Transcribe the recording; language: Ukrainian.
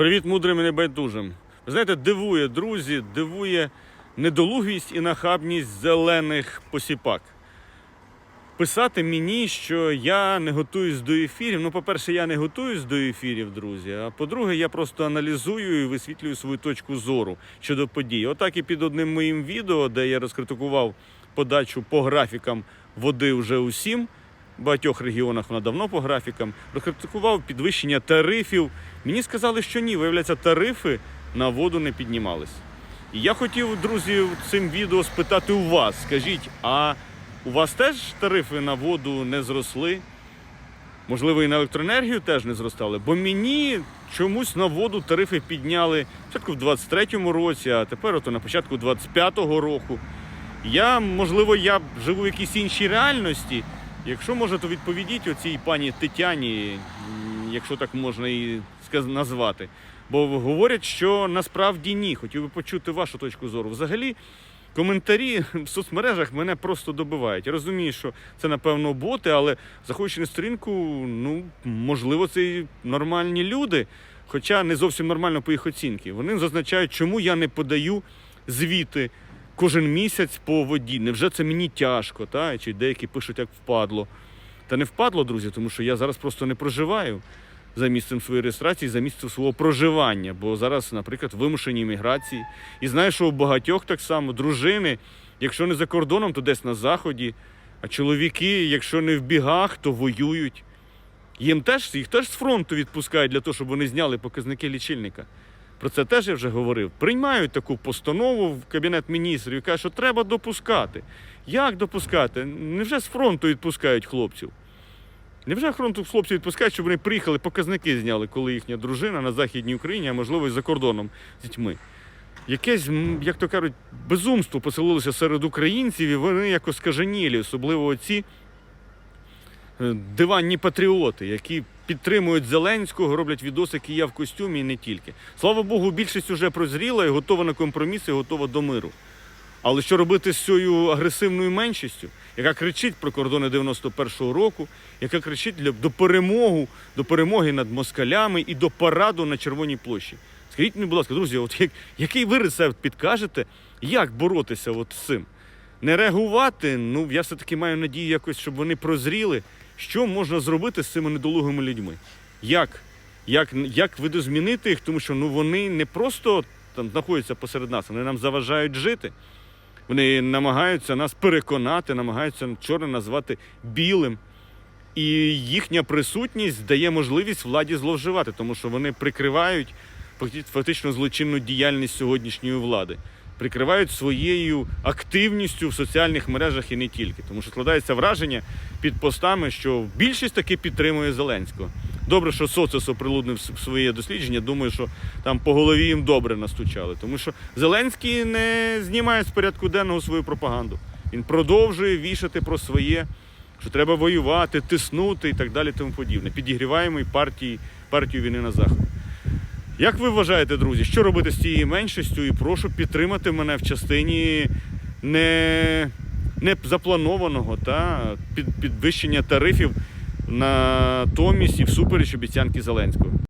Привіт, мудрим і небайдужим. Ви знаєте, дивує, друзі, дивує недолугість і нахабність зелених посіпак. Писати мені, що я не готуюсь до ефірів. Ну, по-перше, я не готуюсь до ефірів, друзі. А по-друге, я просто аналізую і висвітлюю свою точку зору щодо подій. Отак і під одним моїм відео, де я розкритикував подачу по графікам води вже усім. Багатьох регіонах вона давно по графікам. Розкритикував підвищення тарифів. Мені сказали, що ні, виявляється, тарифи на воду не піднімались. І я хотів, друзі, цим відео спитати у вас. Скажіть, а у вас теж тарифи на воду не зросли? Можливо, і на електроенергію теж не зростали, бо мені чомусь на воду тарифи підняли спочатку в 23-му році, а тепер ото на початку 25-го року. Я, можливо, я живу в якійсь іншій реальності. Якщо може, то відповідіть оцій пані Тетяні, якщо так можна її назвати. Бо говорять, що насправді ні. Хотів би почути вашу точку зору. Взагалі, коментарі в соцмережах мене просто добивають. Я розумію, що це напевно боти, але заходячи на сторінку, ну можливо, це і нормальні люди, хоча не зовсім нормально по їх оцінки. Вони зазначають, чому я не подаю звіти кожен місяць по воді. Невже це мені тяжко? Та? Чи деякі пишуть, як впадло. Та не впадло, друзі, тому що я зараз просто не проживаю за місцем своєї реєстрації, за місцем свого проживання. Бо зараз, наприклад, вимушені міграції. І знаю, що у багатьох так само дружини, якщо не за кордоном, то десь на заході. А чоловіки, якщо не в бігах, то воюють. Їм теж їх теж з фронту відпускають для того, щоб вони зняли показники лічильника. Про це теж я вже говорив. Приймають таку постанову в кабінет міністрів і кажуть, що треба допускати. Як допускати? Невже з фронту відпускають хлопців? Невже фронту хлопців відпускають, щоб вони приїхали, показники зняли, коли їхня дружина на Західній Україні, а можливо і за кордоном з дітьми? Якесь, як то кажуть, безумство поселилося серед українців, і вони як оскаженілі, особливо оці е, диванні патріоти, які підтримують Зеленського, роблять відосики я в костюмі і не тільки. Слава Богу, більшість вже прозріла і готова на компроміси, готова до миру. Але що робити з цією агресивною меншістю, яка кричить про кордони 91-го року, яка кричить до перемоги, до перемоги над москалями і до параду на Червоній площі? Скажіть мені, будь ласка, друзі, от як, який ви рецепт підкажете, як боротися от з цим? Не реагувати, ну я все-таки маю надію якось, щоб вони прозріли, що можна зробити з цими недолугими людьми. Як? Як, як видозмінити їх, тому що ну, вони не просто там знаходяться посеред нас, вони нам заважають жити. Вони намагаються нас переконати, намагаються чорне назвати білим. І їхня присутність дає можливість владі зловживати, тому що вони прикривають факти- фактично злочинну діяльність сьогоднішньої влади, прикривають своєю активністю в соціальних мережах і не тільки. Тому що складається враження під постами, що більшість таки підтримує Зеленського. Добре, що соцес оприлюднив своє дослідження. Думаю, що там по голові їм добре настучали. Тому що Зеленський не знімає з порядку денного свою пропаганду. Він продовжує вішати про своє, що треба воювати, тиснути і так далі. Тому подібне. Підігріваємо і партії, партію війни на заході. Як ви вважаєте, друзі, що робити з цією меншістю? І прошу підтримати мене в частині не, не запланованого та під, підвищення тарифів натомість і всупереч обіцянки Зеленського.